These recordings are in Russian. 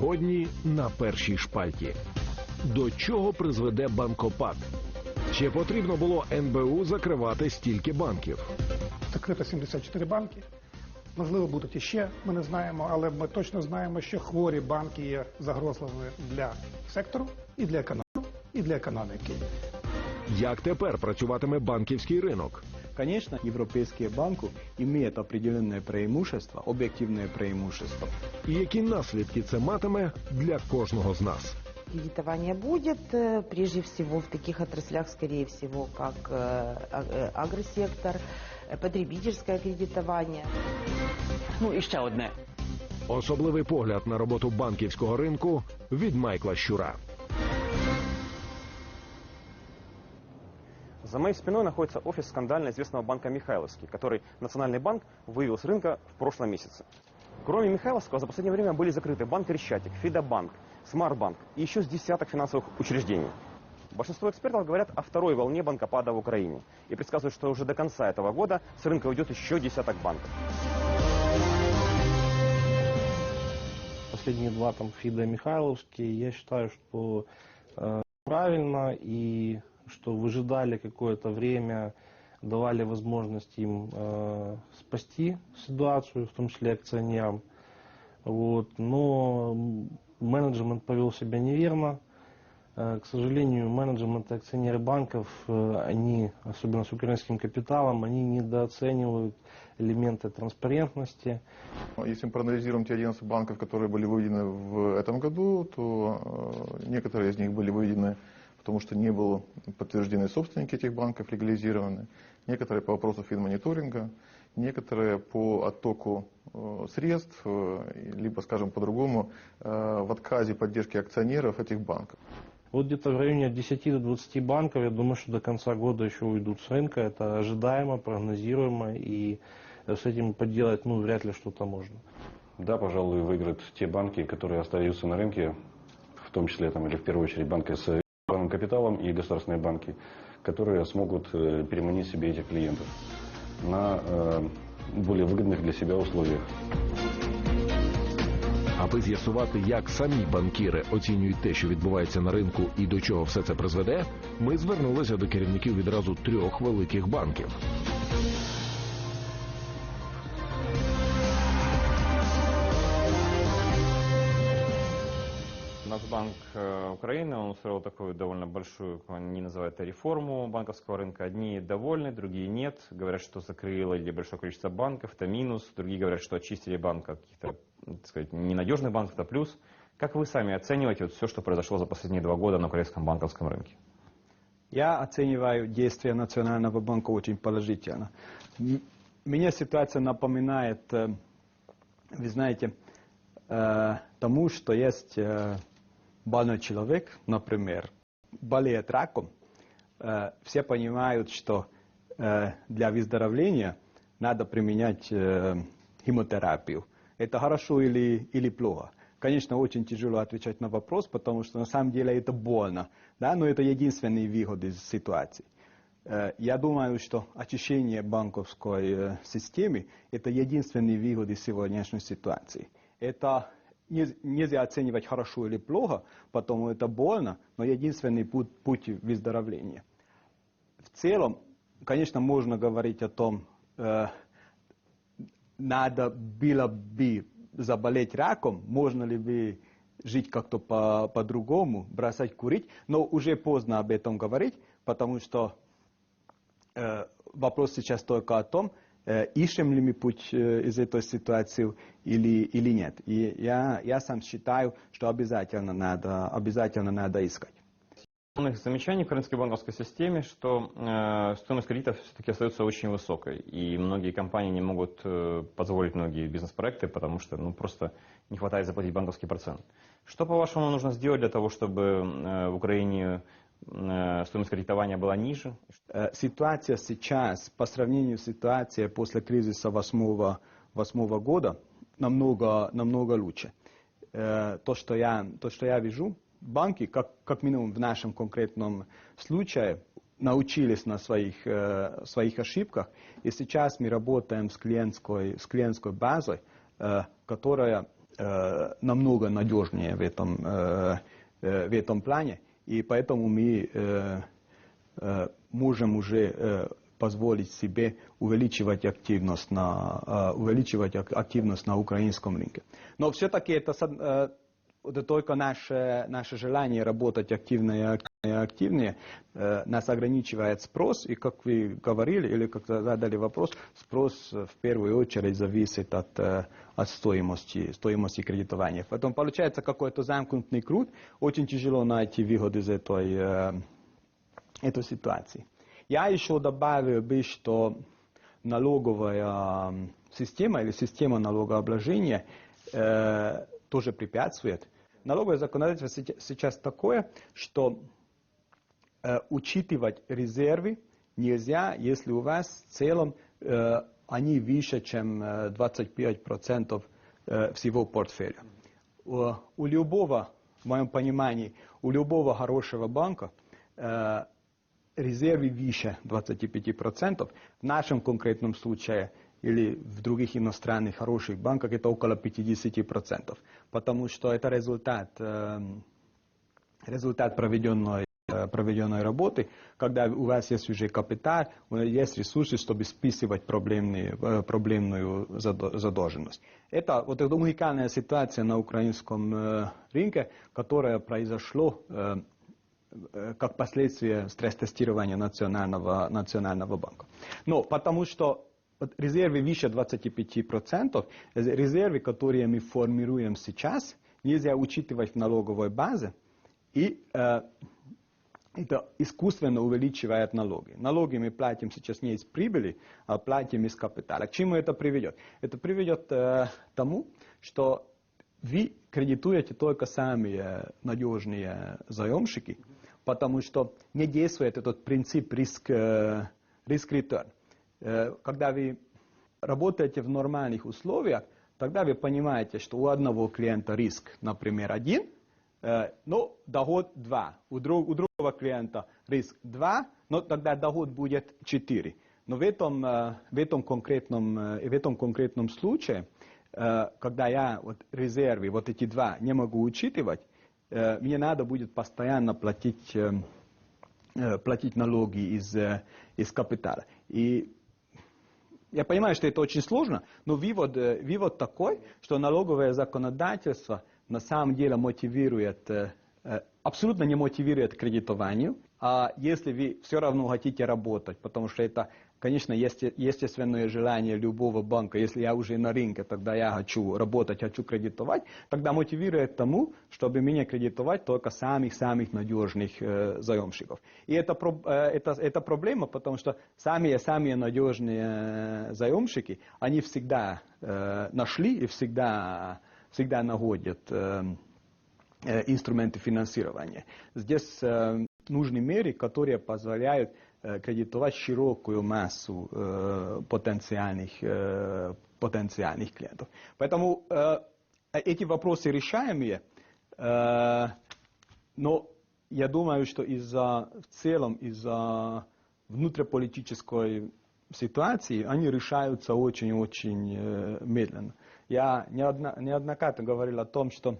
Сьогодні на першій шпальті. До чого призведе банкопад? Чи потрібно було НБУ закривати стільки банків? закрито 74 банки. Можливо, будуть іще, ми не знаємо, але ми точно знаємо, що хворі банки є загрозливими для сектору і для економіки, і для економіки. Як тепер працюватиме банківський ринок? Конечно, европейские банки имеют определенные преимущества, объективные преимущества. І які наслідки це матиме для кожного з нас? Кредитование будет, э, прежде всего в таких отраслях, скорее всего, как э, а- э, агросектор, э, потребительское кредитование. Ну і ще одне. Особливий погляд на роботу банківського ринку від Майкла Щура. За моей спиной находится офис скандально известного банка Михайловский, который Национальный банк вывел с рынка в прошлом месяце. Кроме Михайловского, за последнее время были закрыты банк Крещатик, Фидобанк, Смартбанк и еще с десяток финансовых учреждений. Большинство экспертов говорят о второй волне банкопада в Украине и предсказывают, что уже до конца этого года с рынка уйдет еще десяток банков. последние два там Фида и Михайловские, я считаю, что э, правильно и что выжидали какое-то время, давали возможность им э, спасти ситуацию, в том числе акционерам. Вот. Но менеджмент повел себя неверно. Э, К сожалению, менеджмент и акционеры банков, э, они, особенно с украинским капиталом, они недооценивают элементы транспарентности, Если мы проанализируем те 11 банков, которые были выведены в этом году, то э, некоторые из них были выведены, потому что не было подтверждены собственники этих банков, легализированы. Некоторые по вопросу финмониторинга, некоторые по оттоку э, средств, э, либо, скажем по-другому, э, в отказе поддержки акционеров этих банков. Вот где-то в районе от 10 до 20 банков, я думаю, что до конца года еще уйдут с рынка. Это ожидаемо, прогнозируемо, и с этим поделать, ну, вряд ли что-то можно. Да, пожалуй, выиграют те банки, которые остаются на рынке, в том числе там, или в первую очередь банки с главным капиталом и государственные банки, которые смогут э, переманить себе этих клиентов на э, более выгодных для себя условиях. Аби з'ясувати, як самі банкіри оцінюють те, що відбувається на ринку, і до чого все це призведе, ми звернулися до керівників відразу трьох великих банків. Нацбанк э, Украины, он устроил такую довольно большую, они называют это, реформу банковского рынка. Одни довольны, другие нет. Говорят, что закрыли большое количество банков, это минус. Другие говорят, что очистили банк от каких-то, так сказать, ненадежных банков, это плюс. Как вы сами оцениваете вот все, что произошло за последние два года на украинском банковском рынке? Я оцениваю действия Национального банка очень положительно. М- Мне ситуация напоминает, э, вы знаете, э, тому, что есть больной человек, например, болеет раком. Э, Все понимают, что э, для выздоровления надо применять э, химиотерапию. Это хорошо или, или плохо? Конечно, очень тяжело отвечать на вопрос, потому что на самом деле это больно, да, но это единственный выход из ситуации. Я думаю, что очищение банковской системы – это единственный выход из сегодняшней ситуации. Это нельзя оценивать хорошо или плохо, потому это больно, но единственный путь, путь выздоровления. В целом, конечно, можно говорить о том, э, надо было бы заболеть раком, можно ли бы жить как-то по- по-другому, бросать курить, но уже поздно об этом говорить, потому что э, вопрос сейчас только о том, ищем ли мы путь э, из этой ситуации или, или нет. И я, я сам считаю, что обязательно надо, обязательно надо искать. замечаний в украинской банковской системе, что э, стоимость кредитов все-таки остается очень высокой, и многие компании не могут э, позволить многие бизнес-проекты, потому что ну, просто не хватает заплатить банковский процент. Что, по-вашему, нужно сделать для того, чтобы э, в Украине э, стоимость кредитования была ниже? Э, Ситуация сейчас, по сравнению с ситуацией после кризиса 2008 года, намного, намного лучше. Э, То что, я, то, что я вижу, банки, как, как минимум в нашем конкретном случае, научились на своих, э, своих ошибках, и сейчас мы работаем с клиентской, с клиентской базой, э, которая э, намного надежнее в этом, э, э, в этом плане, и поэтому мы э, э, можем уже э, позволить себе увеличивать активность на, э, увеличивать ак- активность на украинском рынке. Но все-таки это э, это только наше, наше желание работать активнее, активнее, активнее э, нас ограничивает спрос, и как вы говорили, или как задали вопрос, спрос в первую очередь зависит от, э, от стоимости, стоимости кредитования. Поэтому получается какой-то замкнутый круг, очень тяжело найти выход из этой, э, этой ситуации. Я еще добавил бы, что налоговая система или система налогообложения э, тоже препятствует. Налоговое законодательство сейчас такое, что учитывать резервы нельзя, если у вас в целом э, они выше, чем э, 25% э, всего портфеля. У, любого, в моем понимании, у любого хорошего банка э, резервы выше 25%. В нашем конкретном случае или в других иностранных хороших банках это около 50%. Потому что это результат, э, результат проведенной, э, проведенной работы, когда у вас есть уже капитал, есть ресурсы, чтобы списывать проблемные, э, проблемную задо- задолженность. Это вот эта уникальная ситуация на украинском э, рынке, которая произошло э, э, как последствие стресс-тестирования национального, национального банка. Но потому что резервы выше 25%, э, резервы, которые мы формируем сейчас, нельзя учитывать в налоговой базе, и э, это искусственно увеличивает налоги. Налоги мы платим сейчас не из прибыли, а платим из капитала. К чему это приведет? Это приведет э, к тому, что вы кредитуете только самые надежные заемщики, потому что не действует этот принцип риск, э, риск-реturn. Э, Когда вы работаете в нормальных условиях, тогда вы понимаете, что у одного клиента риск, например, один, э, но доход 2. У, друг- у другого клиента риск 2, но тогда доход будет 4. Но в этом, э, в этом, конкретном, э, в этом конкретном случае, когда я вот резервы, вот эти два, не могу учитывать, мне надо будет постоянно платить, платить налоги из, из капитала. И я понимаю, что это очень сложно, но вывод, вывод такой, что налоговое законодательство на самом деле мотивирует, э, э, абсолютно не мотивирует к кредитованию, а если вы все равно хотите работать, потому что это, конечно, естественное желание любого банка, если я уже на рынке, тогда я хочу работать, хочу кредитовать, тогда мотивирует тому, чтобы меня кредитовать только самых-самых надежных э, заемщиков. И это, э, это, это проблема, потому что самые-самые надежные заемщики, они всегда э, нашли и всегда, всегда находят э, э, инструменты финансирования. Здесь э, нужны меры, которые позволяют кредитовать широкую массу потенциальных, потенциальных клиентов. Поэтому эти вопросы решаемые, но я думаю, что из-за в целом из-за внутриполитической ситуации они решаются очень-очень медленно. Я неодно- неоднократно говорил о том, что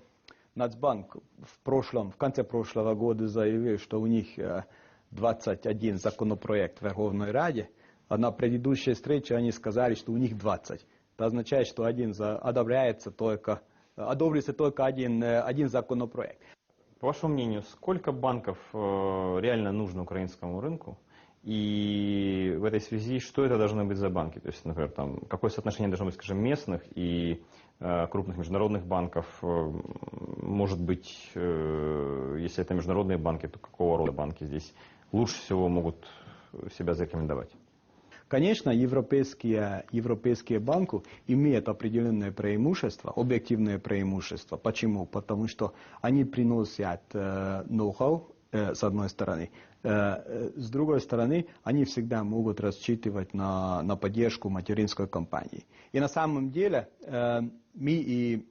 Нацбанк в прошлом, в конце прошлого года заявил, что у них э, 21 законопроект в Верховной Раде, а на предыдущей встрече они сказали, что у них 20. Это означает, что один одобряется только, одобрится только один, э, один законопроект. По вашему мнению, сколько банков э, реально нужно украинскому рынку? И в этой связи, что это должны быть за банки? То есть, например, там, какое соотношение должно быть, скажем, местных и э, крупных международных банков? Э, Может быть, э, если это международные банки, то какого рода банки здесь лучше всего могут себя зарекомендовать? Конечно, европейские, европейские банки имеют определенные преимущества, объективные преимущества. Почему? Потому что они приносят э, ноу-хау, с одной стороны. Э, э, с другой стороны, они всегда могут рассчитывать на, на поддержку материнской компании. И на самом деле э, мы и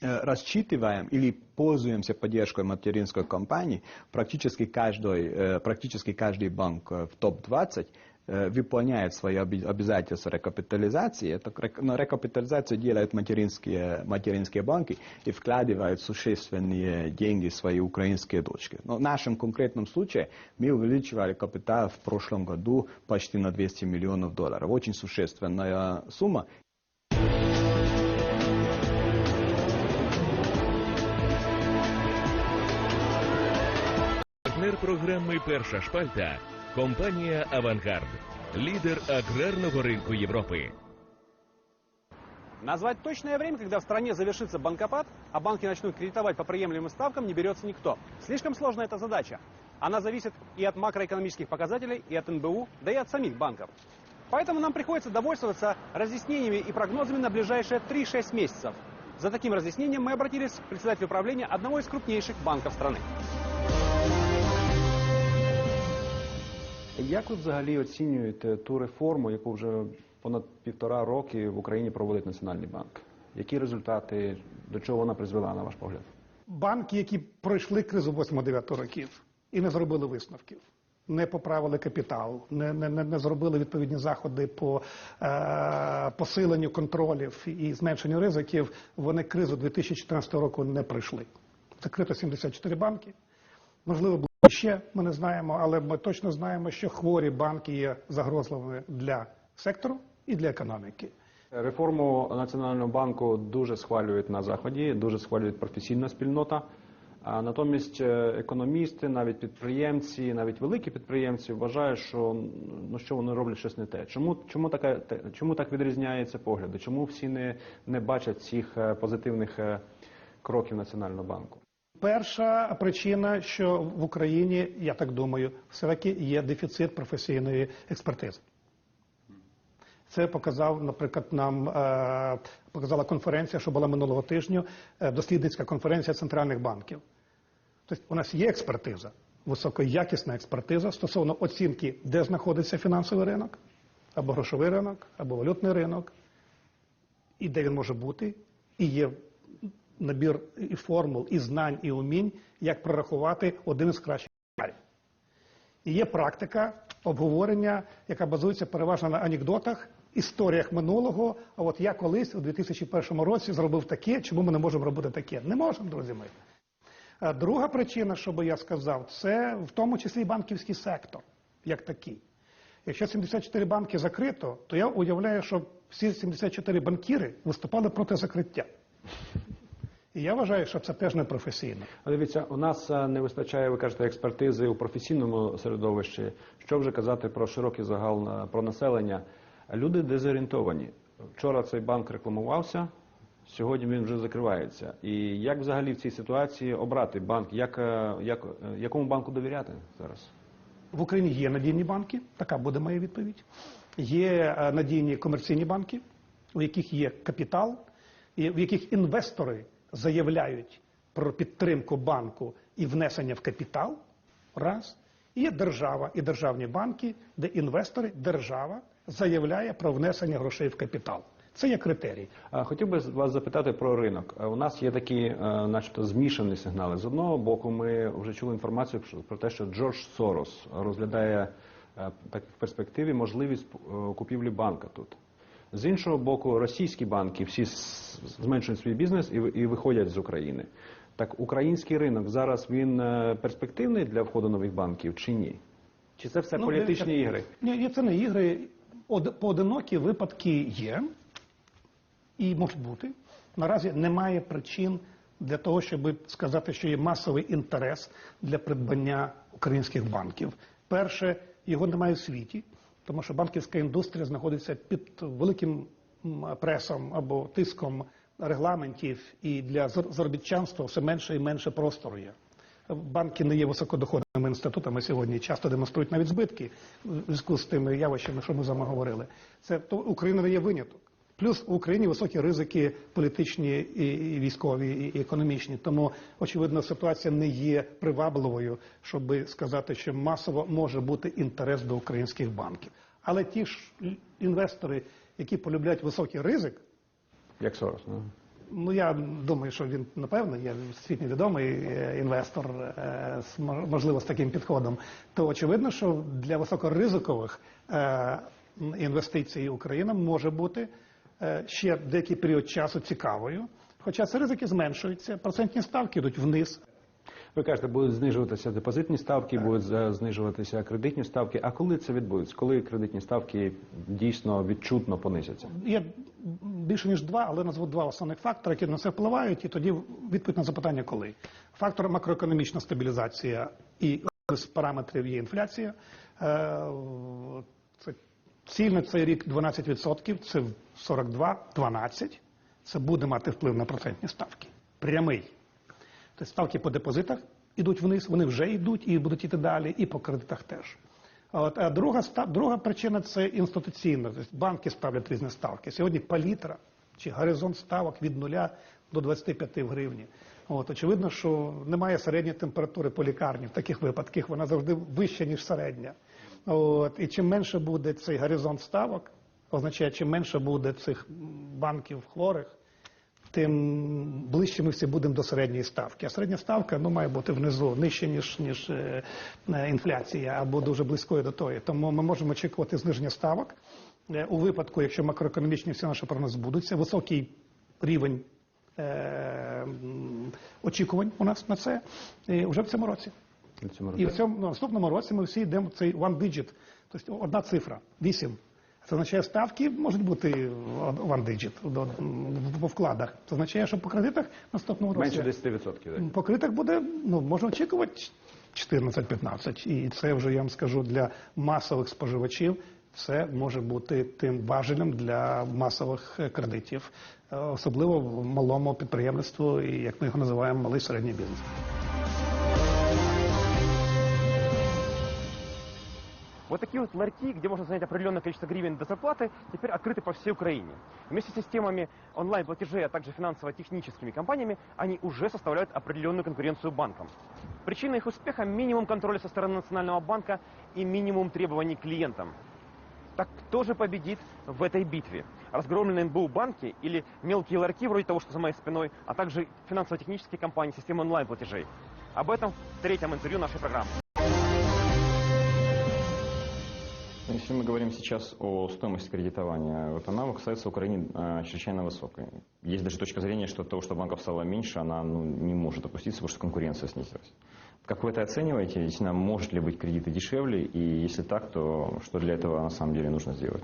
э, рассчитываем или пользуемся поддержкой материнской компании, практически каждый, э, практически каждый банк э, в топ-20 э, выполняет свои обязательства рекапитализации. Это, но рекапитализацию делают материнские, материнские банки и вкладывают существенные деньги в свои украинские дочки. Но в нашем конкретном случае мы увеличивали капитал в прошлом году почти на 200 миллионов долларов. Очень существенная сумма. Партнер програми Перша шпальта компанія Авангард, лідер аграрного ринку Європи. Назвать точное время, когда в стране завершится банкопад, а банки начнут кредитовать по приемлемым ставкам, не берется никто. Слишком сложная эта задача. Она зависит и от макроэкономических показателей, и от НБУ, да и от самих банков. Поэтому нам приходится довольствоваться разъяснениями и прогнозами на ближайшие 3-6 месяцев. За таким разъяснением мы обратились к председателю правления одного из крупнейших банков страны. Як ви взагалі оцінюєте ту реформу, яку вже понад півтора роки в Україні проводить Національний банк? Які результати, до чого вона призвела, на ваш погляд? Банки, які пройшли кризу 8-9 років і не зробили висновків, не поправили капітал, не, не, не, зробили відповідні заходи по е, посиленню контролів і зменшенню ризиків, вони кризу 2014 року не пройшли. Закрито 74 банки. Можливо, ще, ми не знаємо, але ми точно знаємо, що хворі банки є загрозливими для сектору і для економіки. Реформу Національного банку дуже схвалюють на Заході, дуже схвалюють професійна спільнота. А натомість е, економісти, навіть підприємці, навіть великі підприємці вважають, що ну що вони роблять щось не те. Чому чому така те- чому так відрізняються погляди? Чому всі не, не бачать цих е, позитивних е, кроків Національного банку? Перша причина, що в Україні, я так думаю, все-таки є дефіцит професійної експертизи. Це показав, наприклад, нам е, показала конференція, що була минулого тижня, е, дослідницька конференція центральних банків. Тобто у нас є експертиза, високоякісна експертиза стосовно оцінки, де знаходиться фінансовий ринок, або грошовий ринок, або валютний ринок, і де він може бути, і є набір і формул, і знань, і умінь, як прорахувати один із кращих сценаріїв. І є практика обговорення, яка базується переважно на анекдотах, історіях минулого. А от я колись у 2001 році зробив таке, чому ми не можемо робити таке? Не можемо, друзі мої. Е, Друга причина, що би я сказав, це в тому числі банківський сектор, як такий. Якщо 74 банки закрито, то я уявляю, що всі 74 банкіри виступали проти закриття. І я вважаю, що це теж не професійно. А Дивіться, у нас е, не вистачає, ви кажете, експертизи у професійному середовищі. Що вже казати про широкий загал е, про населення? Люди дезорієнтовані. Вчора цей банк рекламувався, сьогодні він вже закривається. І як взагалі в цій ситуації обрати банк? Як, е, як, якому банку довіряти зараз? В Україні є надійні банки, така буде моя відповідь. Є надійні комерційні банки, у яких є капітал, і в яких інвестори заявляють про підтримку банку і внесення в капітал. Раз. І є держава і державні банки, де інвестори, держава заявляє про внесення грошей в капітал. Це є критерій. Хотів би вас запитати про ринок. У нас є такі, е, начебто, змішані сигнали. З одного боку, ми вже чули інформацію про те, що Джордж Сорос розглядає е, так в перспективі можливість е, купівлі банка тут. З іншого боку, російські банки всі зменшують свій бізнес і, і виходять з України. Так український ринок зараз він е, перспективний для входу нових банків чи ні? Чи це все Ну, політичні дивіться, ігри? Ні, ні, це не ігри. Од- Поодинокі випадки є і можуть бути. Наразі немає причин для того, щоб сказати, що є масовий інтерес для придбання українських банків. Перше, його немає в світі, тому що банківська індустрія знаходиться під великим пресом або тиском регламентів, і для зар- заробітчанства все менше і менше простору є. Банки не є високодоходними інститутами сьогодні, часто демонструють навіть збитки в зв'язку з тими явищами, що ми з вами говорили. Це то Україна не є виняток. Плюс в Україні високі ризики політичні і військові і економічні. Тому очевидно ситуація не є привабливою, щоб сказати, що масово може бути інтерес до українських банків. Але ті ж інвестори, які полюбляють високий ризик, Як Сорос. Ну. Ну я думаю, що він напевно є світньо відомий е, інвестор, е, можливо, з таким підходом. То очевидно, що для високоризикових е, інвестицій Україна може бути ще деякий період часу цікавою. Хоча ці ризики зменшуються, процентні ставки йдуть вниз. Ви кажете, будуть знижуватися депозитні ставки, будуть е, знижуватися кредитні ставки. А коли це відбудеться? Коли кредитні ставки дійсно відчутно понизяться? Є більше ніж два, але назву два основних фактори, які на це впливають, і тоді відповідь на запитання, коли фактор макроекономічна стабілізація і з параметрів є інфляція. Е, Це ціль на цей рік 12%, це 42, 12. Це буде мати вплив на процентні ставки. Прямий. Тобто ставки по депозитах йдуть вниз, вони вже йдуть і будуть йти далі, і по кредитах теж. От, а друга, друга причина це інституційна. Тобто банки ставлять різні ставки. Сьогодні палітра чи горизонт ставок від 0 до 25 в гривні. От, очевидно, що немає середньої температури по лікарні в таких випадках, вона завжди вища, ніж середня. От, і чим менше буде цей горизонт ставок, означає, чим менше буде цих банків хворих, тим ближче ми всі будемо до середньої ставки. А середня ставка ну, має бути внизу нижче, ніж, ніж е, е, інфляція, або дуже близькою до тої. Тому ми можемо очікувати зниження ставок. Е, У випадку, якщо макроекономічні всі наші прогнози збудуться, високий рівень е, очікувань у нас на це і вже в цьому році. На цьому І в цьому на наступному році ми всі йдемо в цей one digit, тобто одна цифра, вісім. Це означає, ставки можуть бути one digit до- по вкладах. Це означає, що по кредитах в наступному році Менше 10%. Так? по кредитах буде, ну можна очікувати 14-15. І це вже я вам скажу для масових споживачів. Це може бути тим важелем для масових кредитів, е, особливо в малому підприємництву, і як ми його називаємо, малий середній бізнес. Вот такие вот ларьки, где можно занять определенное количество гривен до зарплаты, теперь открыты по всей Украине. Вместе с системами онлайн-платежей, а также финансово-техническими компаниями, они уже составляют определенную конкуренцию банкам. Причина их успеха – минимум контроля со стороны Национального банка и минимум требований клиентам. Так кто же победит в этой битве? Разгромленные НБУ банки или мелкие ларьки вроде того, что за моей спиной, а также финансово-технические компании, системы онлайн-платежей? Об этом в третьем интервью нашей программы. Если мы говорим сейчас о стоимости кредитования, вот она касается Украины э, чрезвычайно высокой. Есть даже точка зрения, что того, что банков стало меньше, она ну, не может опуститься, потому что конкуренция снизилась. Как вы это оцениваете? Действительно, может ли быть кредиты дешевле? И если так, то что для этого на самом деле нужно сделать?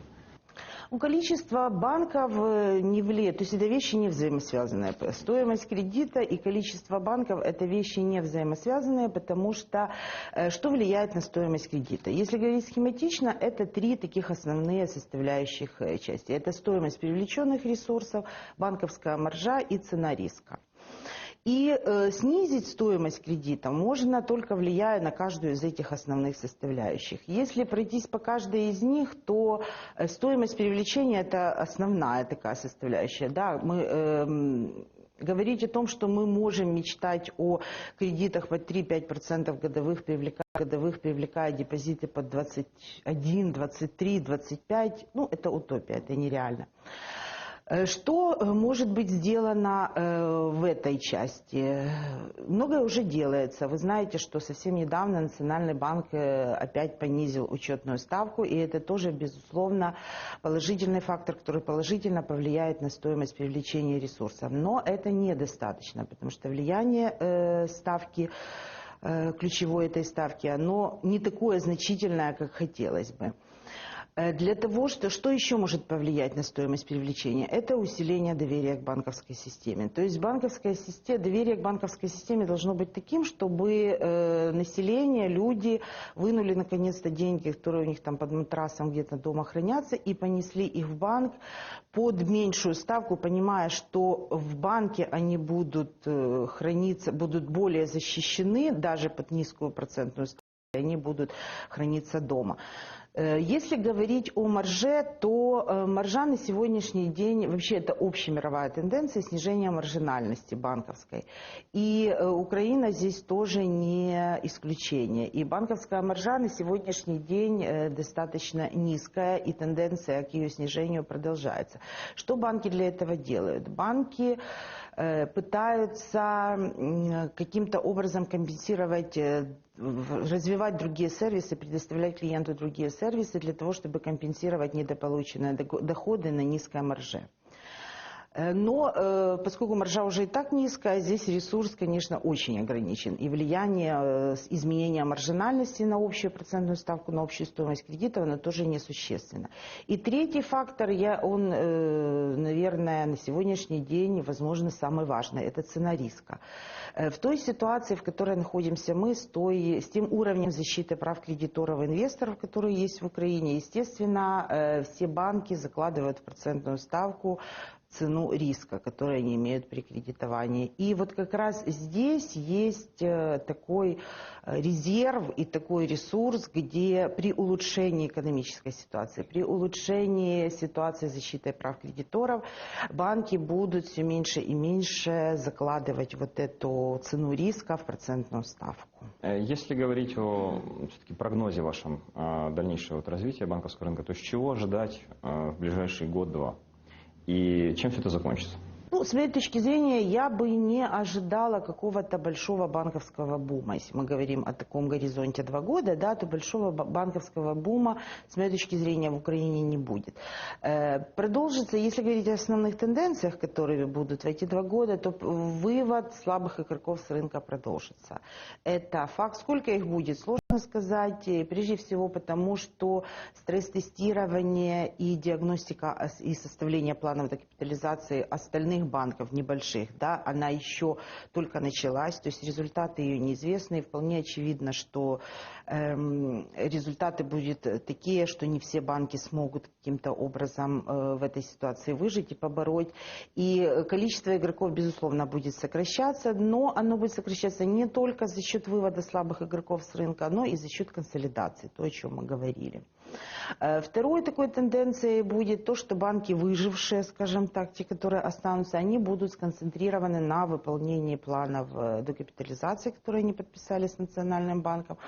Ну, количество банков э, не влияет, то есть это вещи не взаимосвязанные. Стоимость кредита и количество банков – это вещи не взаимосвязанные, потому что э, что влияет на стоимость кредита? Если говорить схематично, это три таких основные составляющих э, части. Это стоимость привлеченных ресурсов, банковская маржа и цена риска. И э, снизить стоимость кредита можно только влияя на каждую из этих основных составляющих. Если пройтись по каждой из них, то э, стоимость привлечения это основная такая составляющая. Да, мы эм, говорить о том, что мы можем мечтать о кредитах под 3-5% годовых, привлекая, годовых, привлекая депозиты под 21, 23, 25, ну это утопия, это нереально. Э, Что э, может быть сделано э, в этой части? Многое уже делается. Вы знаете, что совсем недавно Национальный банк опять понизил учетную ставку, и это тоже, безусловно, положительный фактор, который положительно повлияет на стоимость привлечения ресурсов. Но это недостаточно, потому что влияние ставки ключевой этой ставки, оно не такое значительное, как хотелось бы. Э, Для того, что, что еще может повлиять на стоимость привлечения? Это усиление доверия к банковской системе. То есть банковская система, доверие к банковской системе должно быть таким, чтобы э, население, люди вынули наконец-то деньги, которые у них там под матрасом где-то дома хранятся, и понесли их в банк под меньшую ставку, понимая, что в банке они будут э, храниться, будут более защищены даже под низкую процентную ставку, они будут храниться дома. Э, Если говорить о марже, то э, маржа на сегодняшний день, вообще это общемировая тенденция снижения маржинальности банковской. И э, Украина здесь тоже не исключение. И банковская маржа на сегодняшний день достаточно низкая, и тенденция к ее снижению продолжается. Что банки для этого делают? Банки пытаются м, каким-то образом компенсировать э, развивать другие сервисы, предоставлять клиенту другие сервисы для того, чтобы компенсировать недополученные доходы на низкой марже. Э, Но э, поскольку маржа уже и так низкая, здесь ресурс, конечно, очень ограничен. И влияние э, изменения маржинальности на общую процентную ставку, на общую стоимость кредитов, оно тоже несущественно. И третий фактор, я, он, наверное, на сегодняшний день, возможно, самый важный, это цена риска. В той ситуации, в которой находимся мы, с, той, с тем уровнем защиты прав кредиторов и инвесторов, которые есть в Украине, естественно, все банки закладывают процентную ставку цену риска, которую они имеют при кредитовании. И вот как раз здесь есть э, такой э, резерв и такой ресурс, где при улучшении экономической ситуации, при улучшении ситуации защиты прав кредиторов, банки будут все меньше и меньше закладывать вот эту цену риска в процентную ставку. Э, Если говорить о все-таки прогнозе вашем дальнейшего вот развития банковского рынка, то есть чего ожидать в ближайший год-два? И чем все это закончится? Ну, с моей точки зрения, я бы не ожидала какого-то большого банковского бума. Если мы говорим о таком горизонте два года, да, то большого ба- банковского бума, с моей точки зрения, в Украине не будет. Э, Продолжится, если говорить о основных тенденциях, которые будут в эти два года, то вывод слабых игроков с рынка продолжится. Это факт. Сколько их будет, сложно сказать. И Прежде всего потому, что стресс-тестирование и диагностика а, и составление планов докапитализации остальных банков небольших, да, она еще только началась, то есть результаты ее неизвестны, и вполне очевидно, что эм, результаты будут такие, что не все банки смогут каким-то образом э, в этой ситуации выжить и побороть. И количество игроков, безусловно, будет сокращаться, но оно будет сокращаться не только за счет вывода слабых игроков с рынка, но и за счет консолидации, то, о чем мы говорили. Э, Второй такой тенденцией будет то, что банки выжившие, скажем так, те, которые останутся, они будут сконцентрированы на выполнении планов э, докапитализации, которые они подписали с Национальным банком,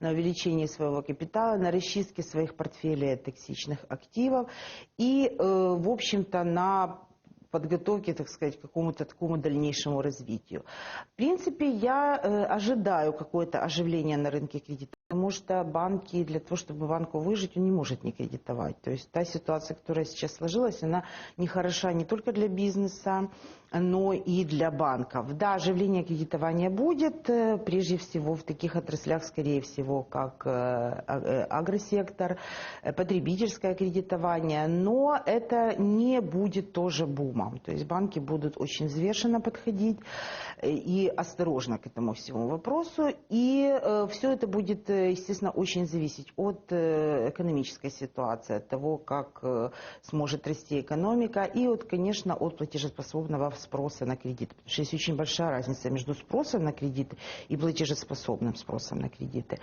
на увеличении своего капитала, на расчистке своих портфелей токсичных активов и, э, в общем-то, на подготовке, так сказать, к какому-то такому дальнейшему развитию. В принципе, я э, ожидаю какое-то оживление на рынке кредитов, потому что банки, для того, чтобы банку выжить, он не может не кредитовать. То есть та ситуация, которая сейчас сложилась, она не хороша не только для бизнеса, но и для банков. Да, оживление кредитования будет, э, прежде всего в таких отраслях, скорее всего, как э, а- э, агросектор, потребительское кредитование, но это не будет тоже бумом. То есть банки будут очень взвешенно подходить и осторожно к этому всему вопросу. И все это будет, естественно, очень зависеть от экономической ситуации, от того, как сможет расти экономика и, от, конечно, от платежеспособного спроса на кредит. Потому что есть очень большая разница между спросом на кредиты и платежеспособным спросом на кредиты.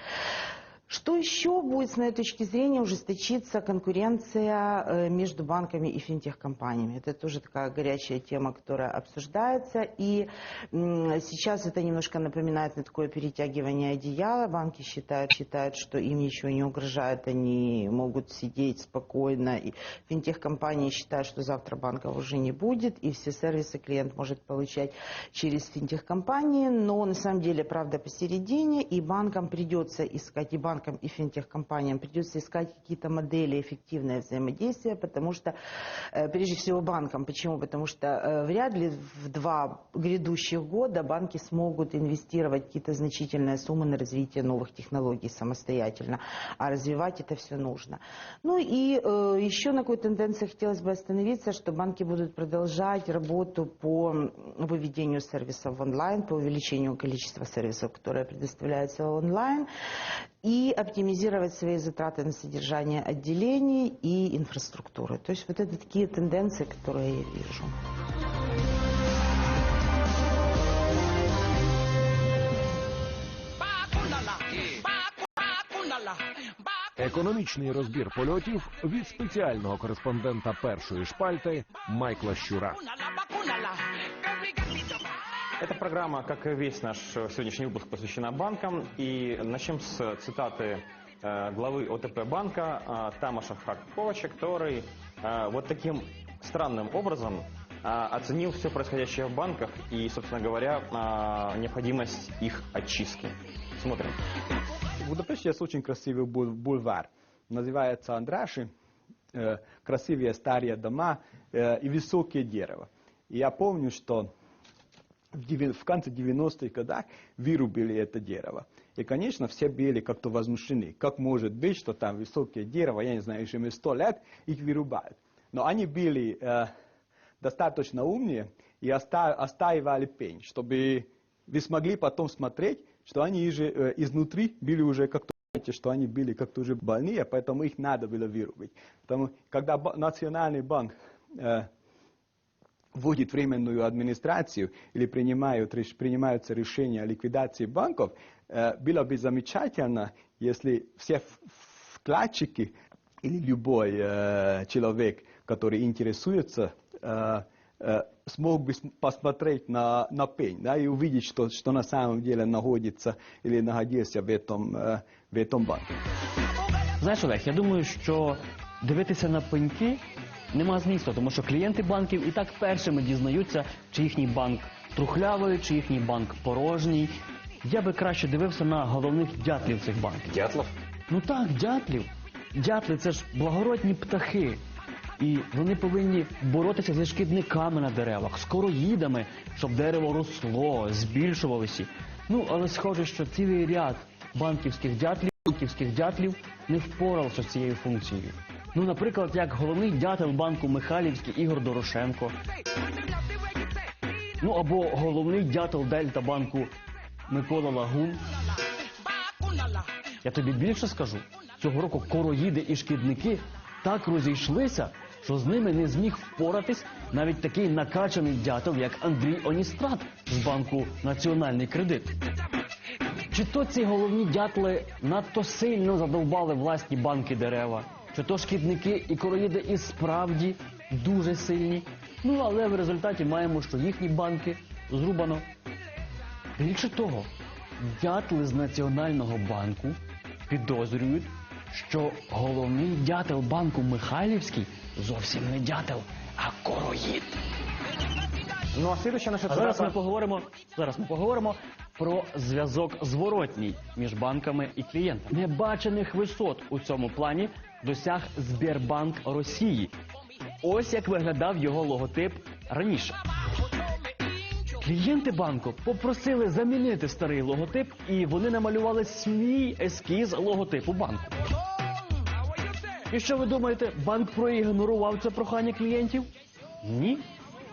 Что еще будет, с моей точки зрения, ужесточиться конкуренция э, между банками и финтех-компаниями. Это тоже такая горячая тема, которая обсуждается. И сейчас это немножко напоминает на такое перетягивание одеяла. Банки считают, считают, что им ничего не угрожает, они могут сидеть спокойно. И финтех-компании считают, что завтра банков уже не будет, и все сервисы клиент может получать через финтех-компании. Но на самом деле правда посередине, и банкам придется искать, и банкам банкам и финтех-компаниям придется искать какие-то модели эффективного взаимодействия, потому что, э, прежде всего, банкам. Почему? Потому что э, вряд ли в два грядущих года банки смогут инвестировать какие-то значительные суммы на развитие новых технологий самостоятельно, а развивать это все нужно. Ну и э, еще на какой тенденции хотелось бы остановиться, что банки будут продолжать работу по выведению сервисов в онлайн, по увеличению количества сервисов, которые предоставляются онлайн, и оптимизировать свои затраты на содержание отделений и инфраструктуры. То есть вот это такие тенденции, которые я вижу. Економічний розбір польотів від спеціального кореспондента першої шпальти Майкла Щура. Эта программа, как и весь наш э, сегодняшний выпуск, посвящена банкам. И начнем с цитаты э, главы ОТП банка э, Тамаша Харковича, который э, вот таким странным образом э, оценил все происходящее в банках и, собственно говоря, э, необходимость их очистки. Смотрим. В Будапеште есть очень красивый бул- бульвар. Называется Андраши. Э, красивые старые дома э, и высокие дерева. И я помню, что в, конце 90-х годах вырубили это дерево. И, конечно, все были как-то возмущены. Как может быть, что там высокие дерева, я не знаю, еще 100 лет, их вырубают. Но они были э, достаточно умные и оста- остаивали пень, чтобы вы смогли потом смотреть, что они же э, изнутри были уже как-то что они были как-то уже больные, поэтому их надо было вырубить. Потому когда Национальный банк э, вводит временную администрацию или принимают, принимаются решения о ликвидации банков, э, было бы замечательно, если все вкладчики или любой э, человек, который интересуется, э, смог бы см- посмотреть на, на пень да, и увидеть, что, что на самом деле находится или находился в этом, в этом банке. Знаєш, Олег, я думаю, що дивитися на пеньки нема змісту, тому що клієнти банків і так першими дізнаються, чи їхній банк трухлявий, чи їхній банк порожній. Я би краще дивився на головних дятлів цих банків. Дятлов? Ну так, дятлів. Дятли це ж благородні птахи. І вони повинні боротися зі шкідниками на деревах, з короїдами, щоб дерево росло, збільшувалося. Ну, але схоже, що цілий ряд банківських дятлів, банківських дятлів не впорався з цією функцією. Ну, наприклад, як головний дятел банку Михайлівський Ігор Дорошенко. Ну або головний дятел Дельта банку Микола Лагун. Я тобі більше скажу, цього року короїди і шкідники так розійшлися, що з ними не зміг впоратись навіть такий накачаний дятел, як Андрій Оністрат з банку Національний кредит. Чи то ці головні дятли надто сильно задовбали власні банки дерева, чи то шкідники і короїди і справді дуже сильні. Ну але в результаті маємо, що їхні банки зрубано. Більше того, дятли з Національного банку підозрюють, що головний дятел банку Михайлівський зовсім не дятел, а короїд. Ну а следующая наша А зараз ми поговоримо, зараз ми поговоримо про зв'язок зворотній між банками і клієнтами. Небачених висот у цьому плані досяг Сбербанк Росії. Ось як виглядав його логотип раніше. Клієнти банку попросили замінити старий логотип, і вони намалювали свій ескіз логотипу банку. І що ви думаєте, банк проігнорував це прохання клієнтів? Ні.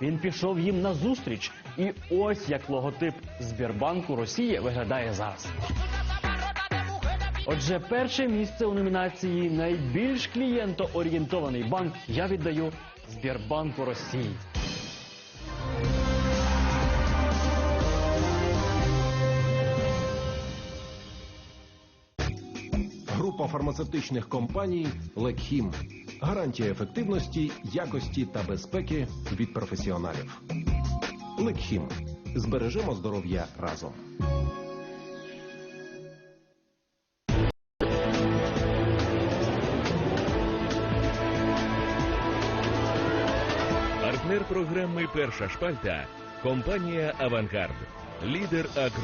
Він пішов їм на зустріч. І ось як логотип Збірбанку Росії виглядає зараз. Отже, перше місце у номінації найбільш клієнтоорієнтований банк я віддаю Збірбанку Росії. Група фармацевтичних компаній Лекхім. Гарантія ефективності, якості та безпеки від професіоналів. Лекхім. Збережемо здоров'я разом. Партнер програми Перша шпальта компанія Авангард. Лідер агро